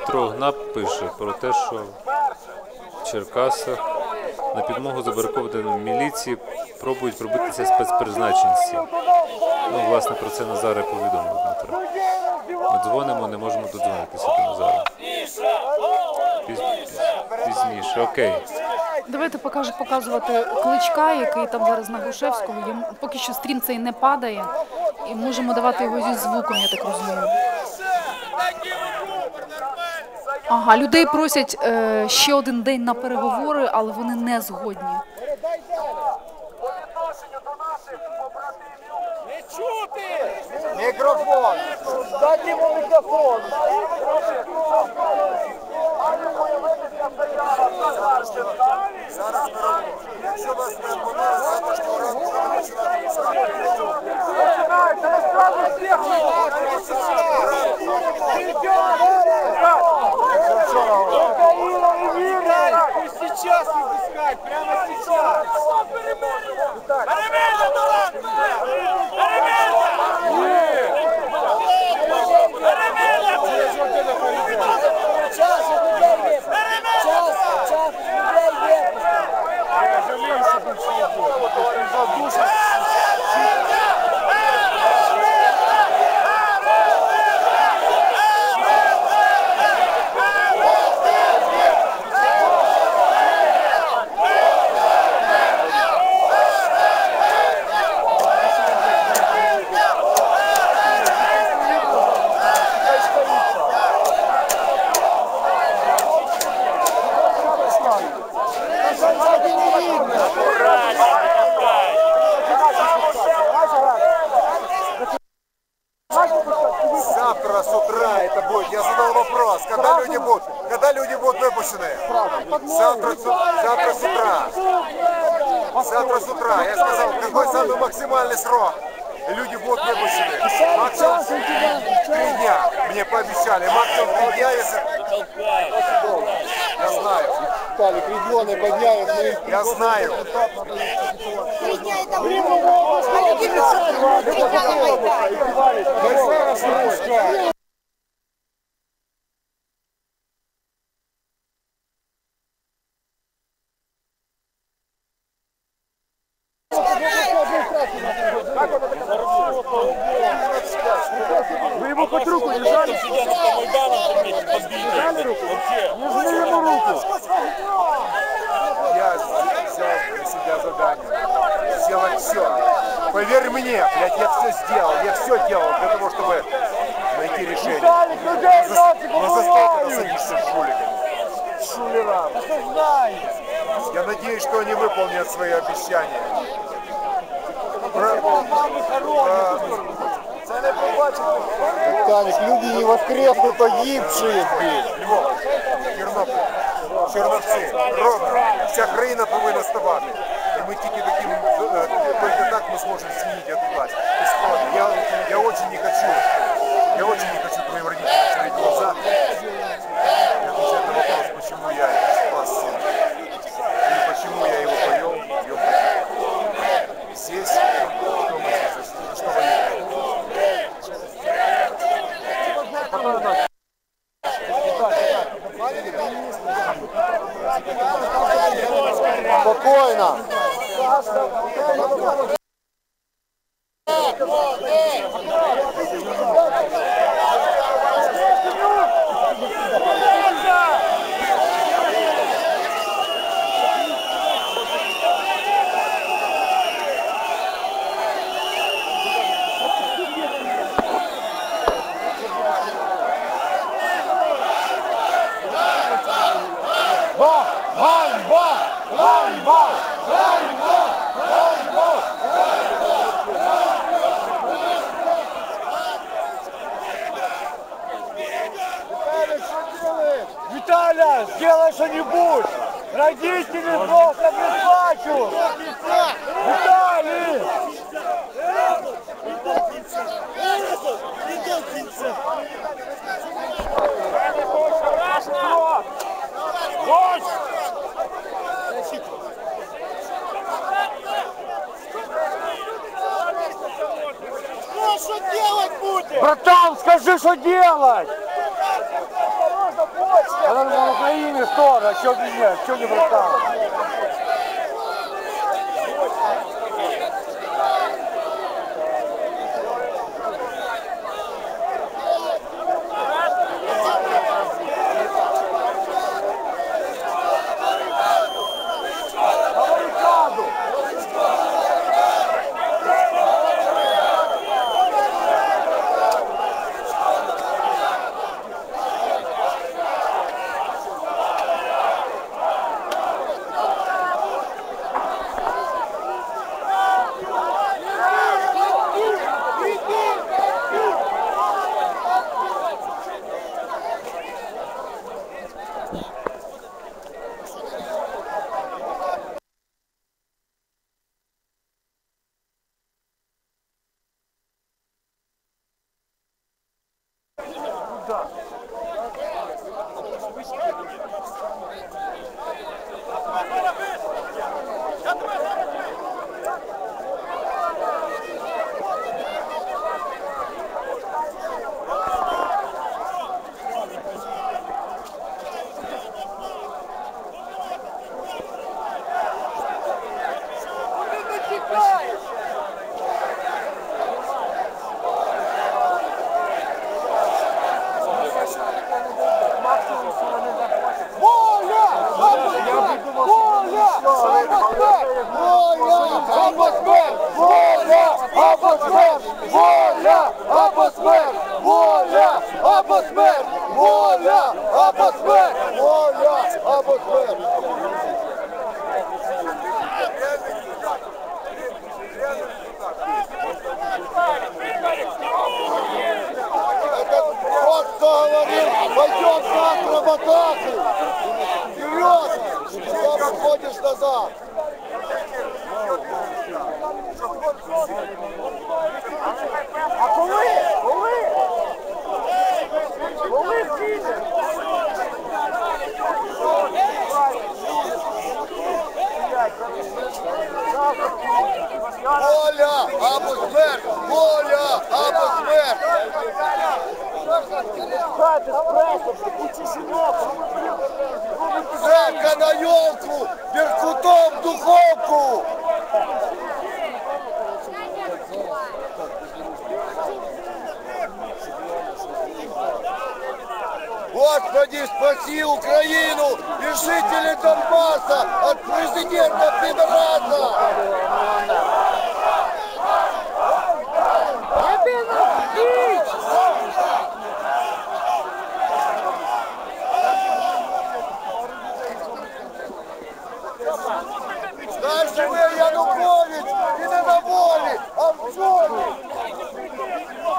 Дмитро Гнап пише про те, що в Черкасах на підмогу забарикованої міліції пробують пробитися спецпризначенці. Ну, власне, про це Назаре повідомив Дмитро. Ми дзвонимо, не можемо додзвонитися до Назара. Піз- Пізніше, окей. Давайте покажу показувати кличка, який там зараз на Грушевському. Йому поки що стрім цей не падає, і можемо давати його зі звуком, я так розумію. Ага, людей просять е, ще один день на переговори, але вони не згодні. Не чути! Мікрофон! Дайте йому мікрофон! Якщо вас не буде, завтрашнього ранку будемо починати пускати. Пусть сейчас не пускать, прямо сейчас! Перемир'я, Тарас! Час у людей є! Час, час людей є! Завтра Віталік, регионы подняют. Я знаю. Три дня это много. А Це не побачив. Віталік, люди не воскреснуть здесь. Львов, Тернопіль. Вся країна повинна ставати. І ми тільки таким, е, тільки так ми зможемо змінити эту власть. Я, я очень не хочу, я очень не хочу твоим родителям открыть глаза скажи, что делать! Она на Украине сторона, что нет, что не бросала? Коли спаси Украину и жителей Донбасса от президента Пидораса! Дальше ви Янукович не на волі, а в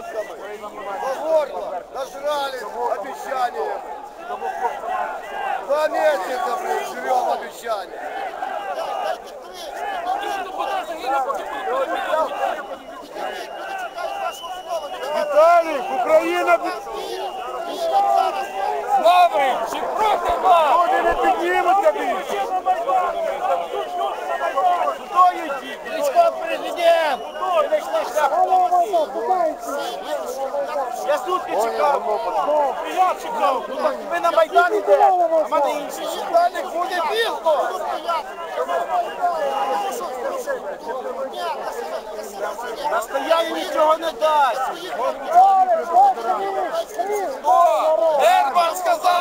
взятками, по нажрали обещания. Два блин, живем обещания. Виталик, Украина... Слава! Чи проти вас? Люди не піднімуть, кабінь! Тобою діти! Президент! Я сутки чекав! Я чекав! Ви на Майдані йде, а мене інші. Майданик буде пізно! Настояння нічого не дасть! Герман сказав!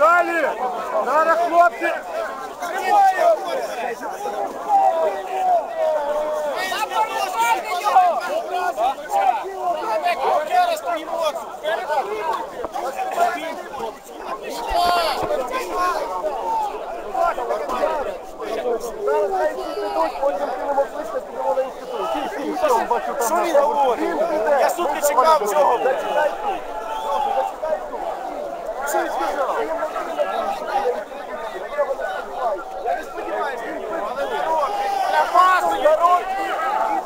Далі! Зараз хлопці! Що він говорить? Я сутки чекав цього. Я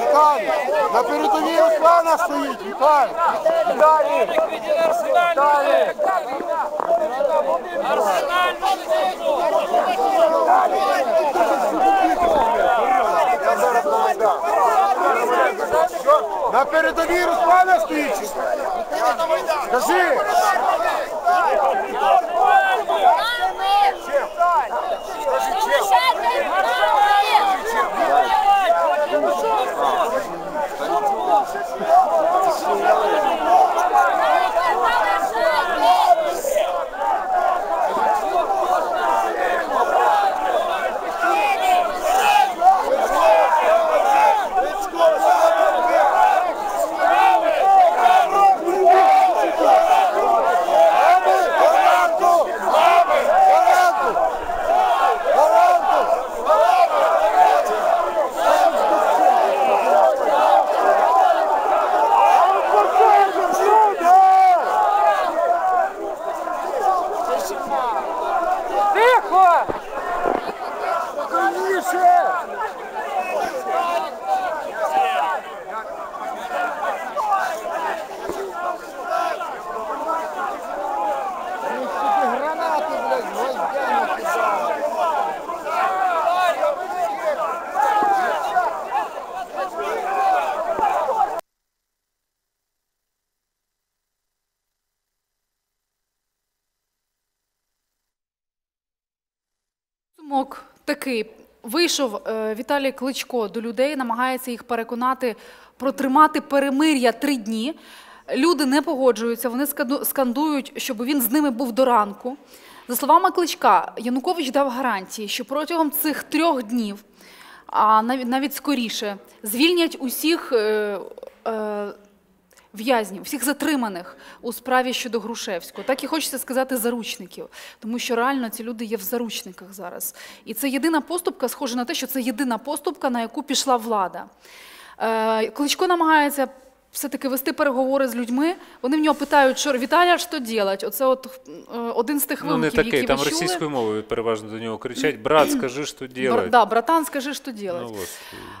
Віталій, на передовій Руслана стоїть, Віталій. Віталій, повідав. На передовій Руслана стоїть. Скажи. Підсумок такий. Вийшов е, Віталій Кличко до людей, намагається їх переконати протримати перемир'я три дні. Люди не погоджуються, вони скандують, щоб він з ними був до ранку. За словами Кличка, Янукович дав гарантії, що протягом цих трьох днів, а навіть, навіть скоріше, звільнять усіх е, е, в'язнів, всіх затриманих у справі щодо Грушевського. Так і хочеться сказати заручників, тому що реально ці люди є в заручниках зараз. І це єдина поступка, схоже на те, що це єдина поступка, на яку пішла влада. Е, Кличко намагається все-таки вести переговори з людьми. Вони в нього питають, що Віталія, що робити? Оце от е, один з тих Ну, не такий, які там ви чули. російською мовою переважно до нього кричать: брат, скажи, що Бр- делать. Да, братан, скажи, що робити. Ну, ось.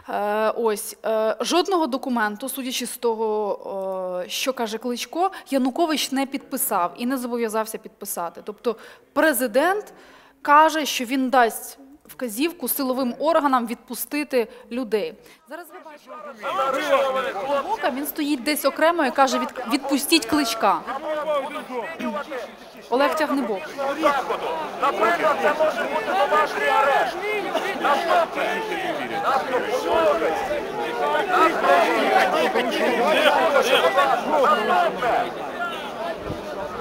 Е, ось е, жодного документу, судячи з того, е, що каже Кличко, Янукович не підписав і не зобов'язався підписати. Тобто, президент каже, що він дасть вказівку силовим органам відпустити людей. Зараз ви бачите, Бока він стоїть десь окремо і каже: від, відпустіть кличка. Олег Тягнебок. Наприклад, це може бути домашній арешт. Наступне. Наступне.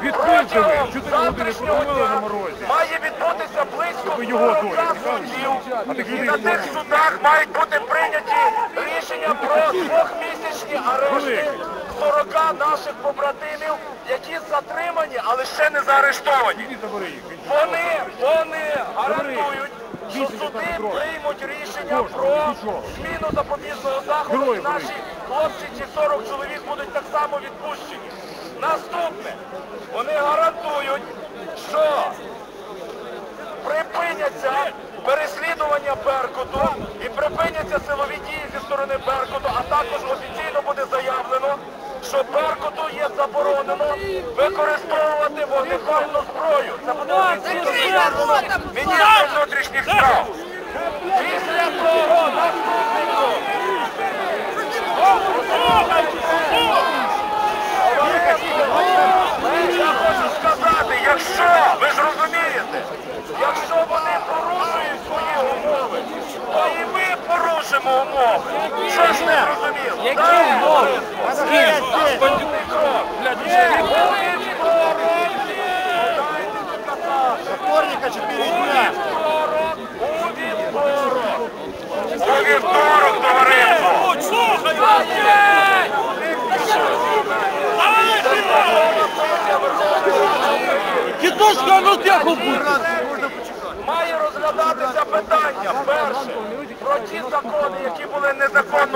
Ви, 4 години провели на морозі. Має відбутися близько його 40 долю. судів. А тих І на тих судах мають бути прийняті рішення про двохмісячні арешти 40 наших побратимів, які затримані, але ще не заарештовані. Вони, вони гарантують, що суди приймуть рішення про зміну запобіжного заходу. І наші хлопці, ці 40 чоловік будуть так само відпущені. Наступне, вони гарантують, що припиняться переслідування Беркуту і припиняться силові дії зі сторони Беркуту, а також офіційно буде заявлено, що Беркуту є заборонено використовувати вогнепальну зброю. Це буде офіційно заявлено міністр внутрішніх справ. Після того наступний крок. Я хочу сказати, якщо, ви ж розумієте, якщо вони порушують свої умови, то і ми порушимо умови. Що ж не зрозуміло? Які умови? Наступний крок. Є вівторок. Вторника 4 дня. Вівторок. У вівторок. У вівторок, товариство. Тітушка, ну тихо будь! Має розглядатися питання перше про ті закони, які були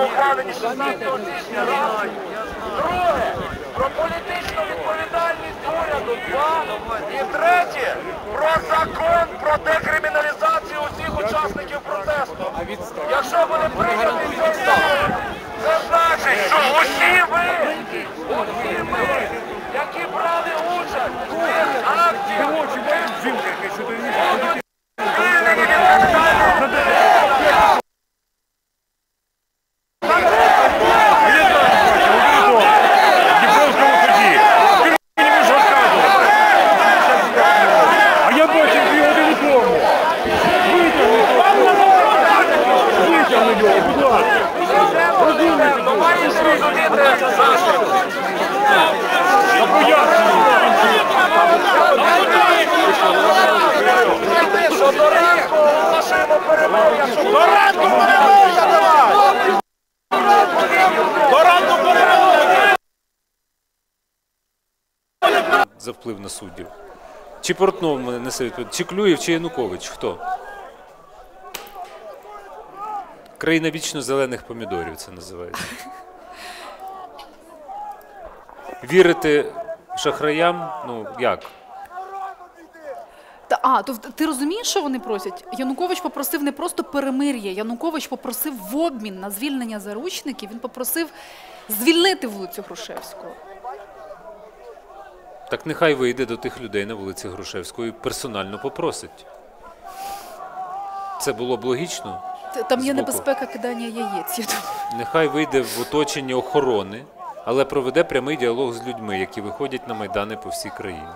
ухвалені 16 січня. Раз. Друге про політичну відповідальність уряду. Два. І третє про закон про декриміналізацію усіх учасників протесту. Якщо буде прийнятий цей закон, це значить, що усі ви, усі ви, які брали участь у цих акціях, Жінка, яка що ти не будуть звільнені від кримінальної Дніпровському суді. Ти мені можеш розказувати. А я бачив дві години тому. Витягни його, будь ласка. Ну, маєш розуміти, Саша, Я пояснюю. що до ранку оголошуємо перемогу, що До ранку перемога давай! До ранку перемога! За вплив на суддів. Чи Портнов несе відповідь, чи Клюєв, чи Янукович? Хто? Країна вічно зелених помідорів це називається. Вірити шахраям? Ну як? Та, а, то ти розумієш, що вони просять? Янукович попросив не просто перемир'я, Янукович попросив в обмін на звільнення заручників, він попросив звільнити вулицю Грушевського. Так нехай вийде до тих людей на вулиці Грушевської і персонально попросить. Це було б логічно. Там є Збоку. небезпека кидання яєць. я думаю. Нехай вийде в оточення охорони, але проведе прямий діалог з людьми, які виходять на майдани по всій країні.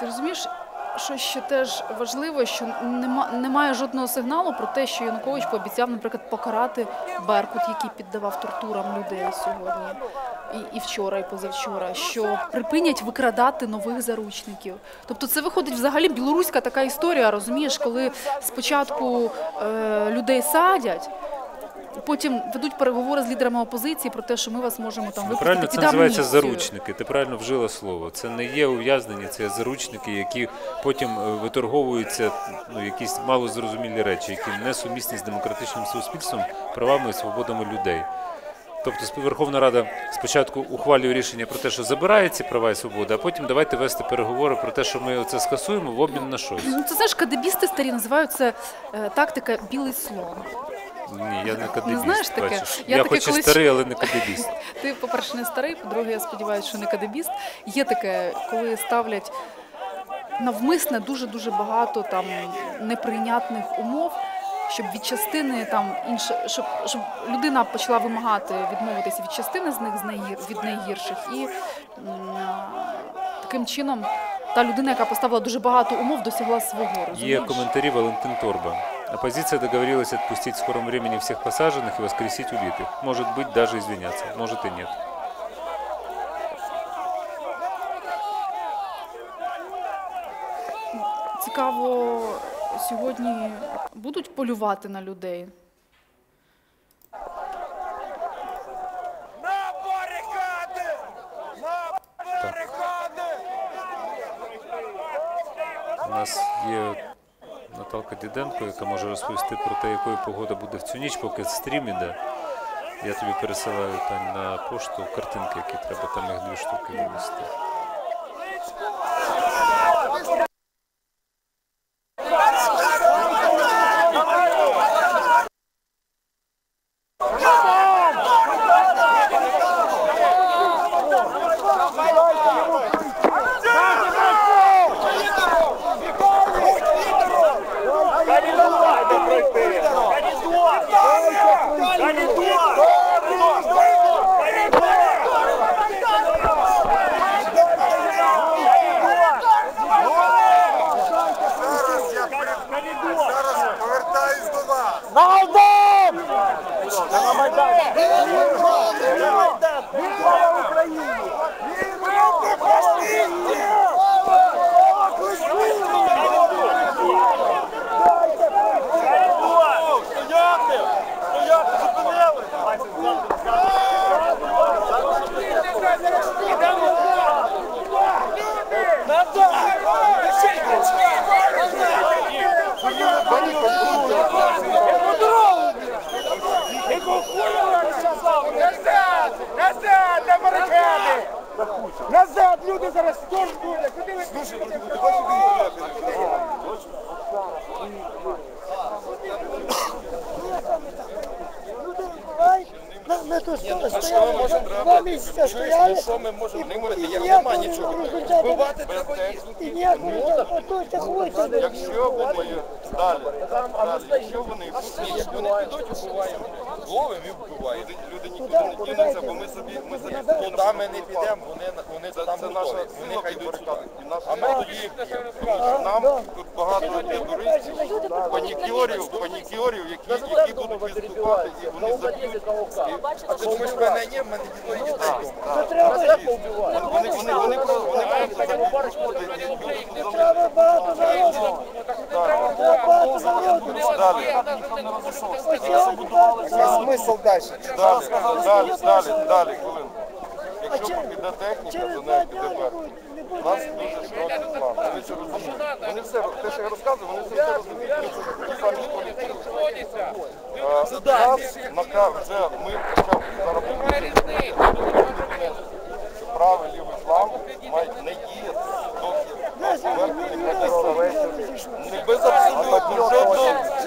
Ти розумієш, що ще теж важливо, що нема, немає жодного сигналу про те, що Янукович пообіцяв, наприклад, покарати Беркут, який піддавав тортурам людей сьогодні. І, і вчора, і позавчора, що припинять викрадати нових заручників. Тобто це виходить взагалі білоруська така історія, розумієш, коли спочатку е, людей садять, потім ведуть переговори з лідерами опозиції про те, що ми вас можемо там випустити Правильно це називається заручники. Ти правильно вжила слово. Це не є ув'язнені, це заручники, які потім е, виторговуються ну, якісь малозрозумілі речі, які не сумісні з демократичним суспільством, правами і свободами людей. Тобто Верховна Рада спочатку ухвалює рішення про те, що забирає ці права і свободи, а потім давайте вести переговори про те, що ми це скасуємо в обмін на щось. Ну, це знаєш, кадебісти старі називають це е, тактика білий слон. Ні, я не кадебіст, знаєш таке? бачиш. Я Я, таке хоч і колись- старий, але не кадебіст. Ти, по-перше, не старий, по-друге, я сподіваюся, що не кадебіст. Є таке, коли ставлять навмисне дуже-дуже багато там неприйнятних умов, щоб від частини там інше, щоб, щоб людина почала вимагати відмовитися від частини з них з найгір, від найгірших. І м, таким чином та людина, яка поставила дуже багато умов, досягла свого. Є Розумієш? комментарий Валентин Торба. Оппозиция договорилась отпустить в скором времени всех посаженных и воскресить убитых. Может быть, даже извиняться. Может и нет. Цікаво, сьогодні будуть полювати на людей. На барикади! На барикади! У нас є Наталка Діденко, яка може розповісти про те, якою погода буде в цю ніч, поки стрім іде. Я тобі пересилаю там на пошту картинки, які треба, там їх дві штуки винести. Люди зараз теж буде! Куди ви тут стояли, два місяці стояли. Що ми можемо? Не можемо, і нема нічого. Вбивати треба їх. І ніякого результату. Ото це хвостя. Якщо вони далі, далі, якщо вони пустять, вони підуть вбиваємо. Ловимо і вбиваємо. Люди нікуди не дінуться, бо ми собі, ми собі туди ми не підемо, вони, вони там готові. Вони хай йдуть сюди. А ми тоді їх б'ємо. Тому що нам тут багато є туристів, панікерів, панікерів, які, які будуть виступати і вони заб'ють. А ти думаєш, в мене є, в мене дітей дітей. Вони, вони, вони, про- вони просто заб'ють. Люди тут Треба багато народу. Треба багато народу. Далі. Ось сьогодні багато народу. Смисл далі. Далі, далі, далі, далі, хвилинку. Якщо піде техніка, неї дня піде не верх. У нас дуже широкий план. Вони це розуміють. Вони все, те, що я розказую, вони все розуміють. Вони самі школі. Е, Зараз на вже ми будемо що правий лівий фланг мають не діяти, доки не Не без абсолютно